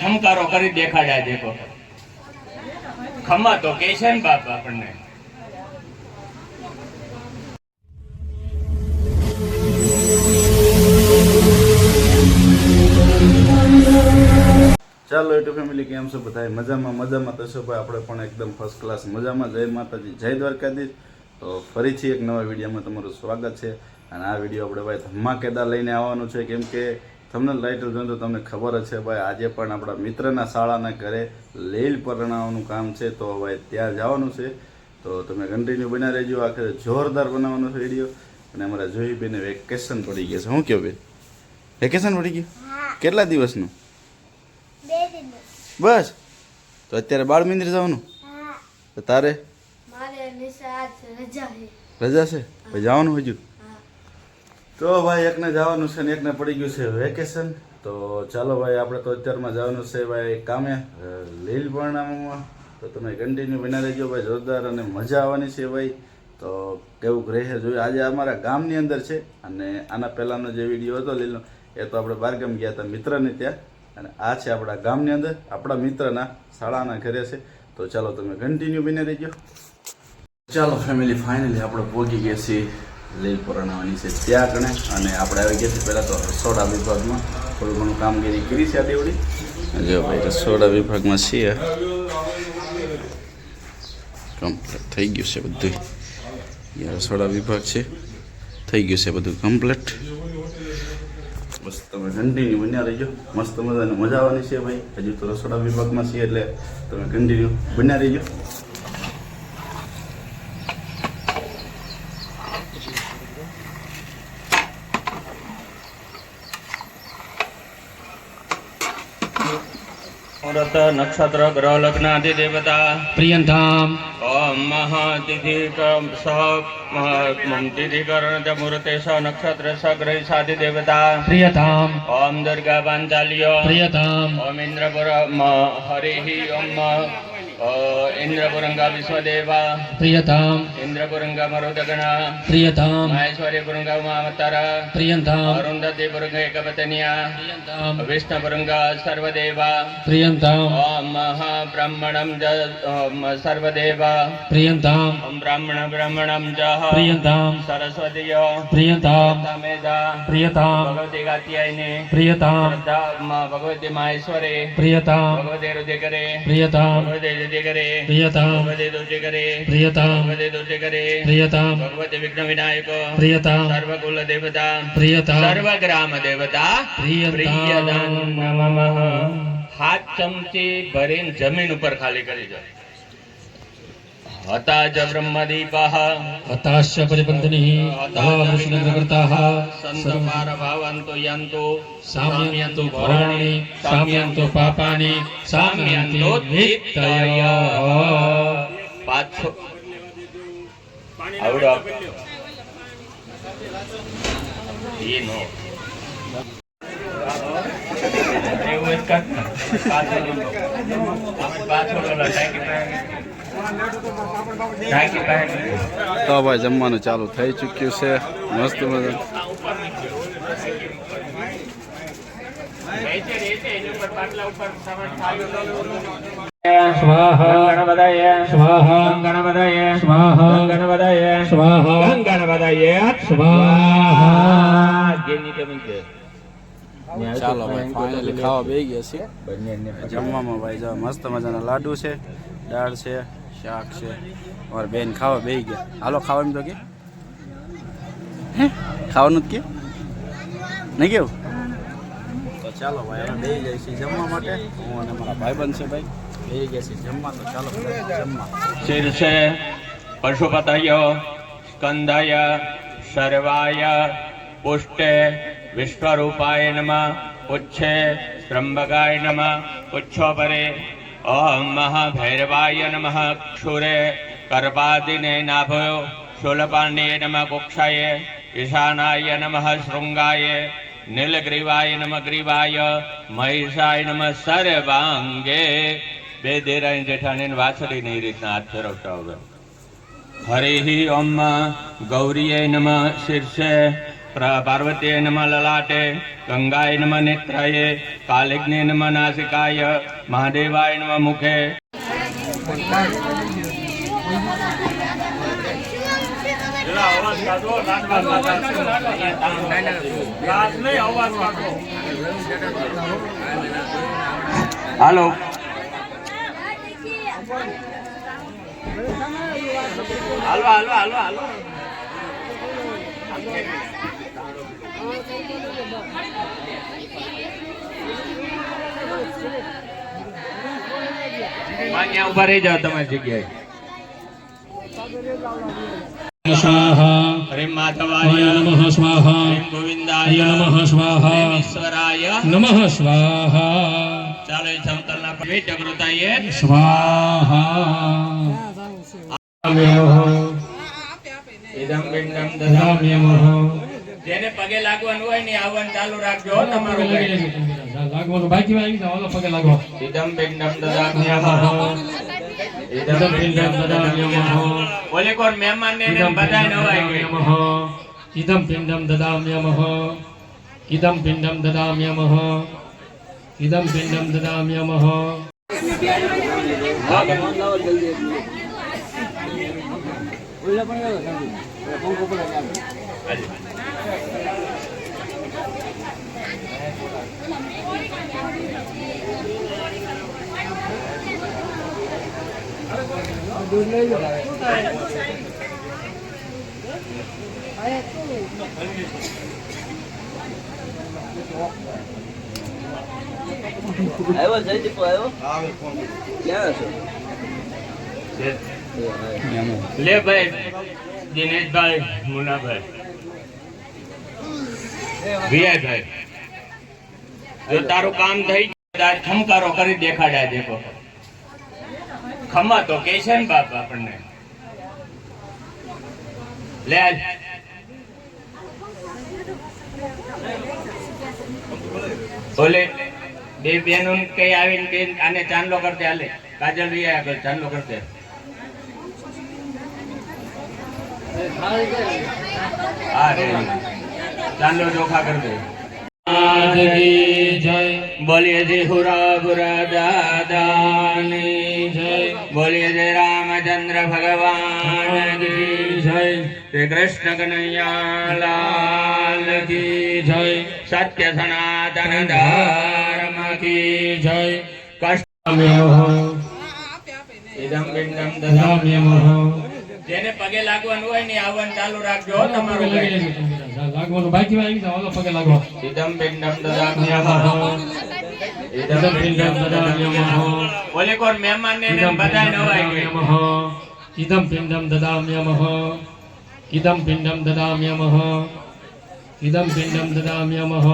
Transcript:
ખમકારો કરી. દેખાડ્યા દેખો. ખમા તો કે છે ને બાપ આપણને. ચાલો યુટ્યુબ ફેમિલી કેમ છો બધા મજામાં મજામાં તો ભાઈ? આપણે પણ એકદમ ફર્સ્ટ ક્લાસ મજામાં. જય માતાજી જય દ્વારકાધીશ. તો ફરીથી એક નવા વિડીયોમાં તમારું સ્વાગત છે. અને આ વીડિયો આપણે ભાઈ ધમાકેદાર લઈને આવવાનું છે. કેમ કે તમને લાઇટર જોઈને તો તમને ખબર જ છે ભાઈ આજે પણ આપણા મિત્રના શાળાના ઘરે લીલ પરણાવવાનું કામ છે. તો ભાઈ ત્યાં જવાનું છે. તો તમે કન્ટિન્યુ બના રહેજો. આખરે જોરદાર બનાવવાનો છે વીડિયો. અને અમારા જોઈ બેને વેકેશન પડી ગયા છે. શું કહો બેન? વેકેશન પડી ગયું? કેટલા દિવસનું? બસ. તો અત્યારે બાળ મંદિર જવાનું? તો તારે? રજા છે. ભાઈ જવાનું હજુ? તો ભાઈ એકને જવાનું છે ને એકને પડી ગયું છે વેકેશન. તો ચાલો ભાઈ આપણે તો અત્યારમાં જવાનું છે ભાઈ કામે અ, લીલ પરણામમાં તો તમે કન્ટિન્યુ બના રહેજો ભાઈ જોરદાર અને મજા આવવાની છે ભાઈ. તો કેવું રહે જોયું આજે અમારા ગામની અંદર છે અને આના પહેલાંનો જે વીડિયો હતો લીલનો એ તો આપણે બારગામ ગયા હતા મિત્રને ત્યાં. અને આ છે આપણા ગામની અંદર, આપણા મિત્રના શાળાના ઘરે છે. તો ચાલો તમે કન્ટિન્યુ બની રહેજો. ચાલો ફેમિલી ફાઇનલી આપણે પહોંચી ગયા છીએ લીલ પરણાવવાની છે ત્યાં કણે. અને આપણે આવી ગયા છીએ પહેલાં તો રસોડા વિભાગમાં. થોડું ઘણું કામગીરી કરી છે આ દેવડી. જો ભાઈ, રસોડા વિભાગમાં છીએ. કમ્પ્લીટ થઈ ગયું છે બધું. રસોડા વિભાગ છે. થઈ ગયું છે બધું કમ્પ્લીટ બસ તમે કન્ટિન્યુ બન્યા રહીજો. મસ્ત મજાની મજા આવવાની છે ભાઈ. હજુ તો રસોડા વિભાગમાં છીએ એટલે તમે કન્ટિન્યુ બન્યા રહીજો. મુહૂર્ત નક્ષત્ર ગ્રહ લગ્ન આદિ દેવતા પ્રિયંતામ ઓમ મહાતિથિ સહ તિથિકરણ મુહૂર્તે સ નક્ષત્ર સ ગ્રહ સાધિ દેવતા પ્રિયતામ ઓમ દુર્ગા પાંચાલ્ય પ્રિયતામ ઓમ ઇન્દ્રપુર હરિ ઓમ પ્રિયતામ મહેશ્વરી સરસ્વતીય પ્રિયંતામ તમેદા પ્રિયતામ ભગવતી ભગવતી માહેશ્વરી પ્રિયતામ ભગવતી ભગવતી રુધિકરે પ્રિયતામ ભગવતી દુર્જિકરે પ્રિયતામ પ્રિયતામ ભગવતી વિઘ્ન વિનાયક પ્રિયતામ સર્વકુલ દેવતા પ્રિયતામ સર્વગ્રામ દેવતા પ્રિયદાન નમઃ. હાથ ચમચી ભરીને જમીન ઉપર ખાલી કરી દો. હતા જ બ્રહ્મદીપઃ હતાશ્ય પરિબંધનિઃ અવામૃષ્ણગ્રકર્તાઃ સંત પાર ભાવંતો साम्यन्तो ભરાણી સામ્યંતુ પાપાની પાછો આવડો એ નો એવું જ કર. પાછળ ઓલા ટાંકી. તો ભાઈ જમવાનું ચાલુ થઈ ચૂક્યું છે. મસ્ત મજા. સ્વાહા મૂકજે. ચાલો ભાઈ ફાઇનલી ખાવા બેસી ગયા છીએ. જમવામાં ભાઈ જો મસ્ત મજાના લાડુ છે દાળ છે. શાક છે. અમારે બેન ખાવા બે ગયા. હાલો ખાવાનું તો કે. હે? ખાવાનું જ કે? નહીં કેવું તો ચાલો ભાઈ અમે બેસી જઈએ છીએ જમવા માટે. હું અને મારા ભાઈબંધ છે ભાઈ બેસી ગયા છીએ જમવા. તો ચાલો જમવા. શીર્ષે પશુપતય સ્કંદાય સર્વાય પુષ્ટે વિશ્વરૂપાય નમઃ પુચ્છે ત્રંબકાય નમઃ પુચ્છોપરે ઓમ મહાભૈરવાય નમઃ. ક્ષુરે કર્પાદિને નાભયો. શૂલપાંડ્યે નમઃ કુક્ષાય. ઈશાનાય નમઃ શૃંગાય. નીલગ્રીવાય નમ ગ્રીવાય. મહિષાય નમ સર્વાંગે. બે દેરાણી જેઠાણી વાછડી ની રીતના હાથ ફેરવતા હવે હરિ ઓમ ગૌરીય નમ શીર્ષે. પ્ર- પાર્વતીય નમ લલાટે. ગંગાય નમ નેત્રાય. કાલિગ્ને નમ નાસિકાય. મહાદેવાય નમ મુખે. હાલો. હાલો હાલો હાલો હાલો. ત્યાં ઊભા રહી જાઓ તમારી જગ્યાએ. સ્વાહા હરે માધવાય. નમઃ સ્વાહા. હરે ગોવિંદાય. નમઃ સ્વાહા. ઈશ્વરાય. નમઃ સ્વાહા. ચાલો એ સમતલના પર જાગૃતાય સ્વાહા. ઇદમ પિંડમ દદામ્યમઃ જેને પગે લાગવાનું હોય ને આવવાનું ચાલુ રાખજો હો તમારું. લાગવાનું બાકી આવી જાવ ઓલો પગે લાગો. ઇદમ પિંડમ દદામ્ય ઇદમ પિંડમ દદામ્યમઃ ઓલે કોણ મહેમાન ને બધાય નવાય ગઈ. ઇદમ પિંડમ દદામ્યમઃ ઇદમ પિંડમ દદામ્યમઃ ઇદમ પિંડમ આવ્યો આવ્યો? ક્યાં છો? લે ભાઈ દિનેશભાઈ મુનાભાઈ. વિયાભાઈ જો તારું કામ થઈ તાર કરી દેખાડ્યા દેખો. ખમા તો કે છે ને બાપ આપણને? લે બોલે, બે બેનો કઈ આવીને બેન આને ચાંદલો કરતે હાલે. કાજલ રી આગળ, ચાંદલો કરતે. હા રે ચાંદલો ચોખા કર દે આદિ જય બોલીએ જય હુરા બુરા દાદાની જય. બોલીએ જય રામચંદ્ર ભગવાન કી જય. શ્રી કૃષ્ણ કનૈયા લાલ કી જય. સત્ય સનાતન ધર્મ કી જય. કષ્ટ ઇદમ બિંદમ દદામ્ય જેને પગે લાગવાનું હોય ને આવવાનું ચાલુ રાખજો તમારું. લાગવાનું બાકી આવી જાવ ઓલો પગે લાગો ઇદમ પિંડમ દદામ્ય ઇદમ પિંડમ દદામ્યમઃ ઓલે કોણ મહેમાન ને બધાય નવાય ગઈ. ઇદમ પિંડમ દદામ્યમઃ ઇદમ પિંડમ દદામ્યમઃ ઇદમ પિંડમ દદામ્યમઃ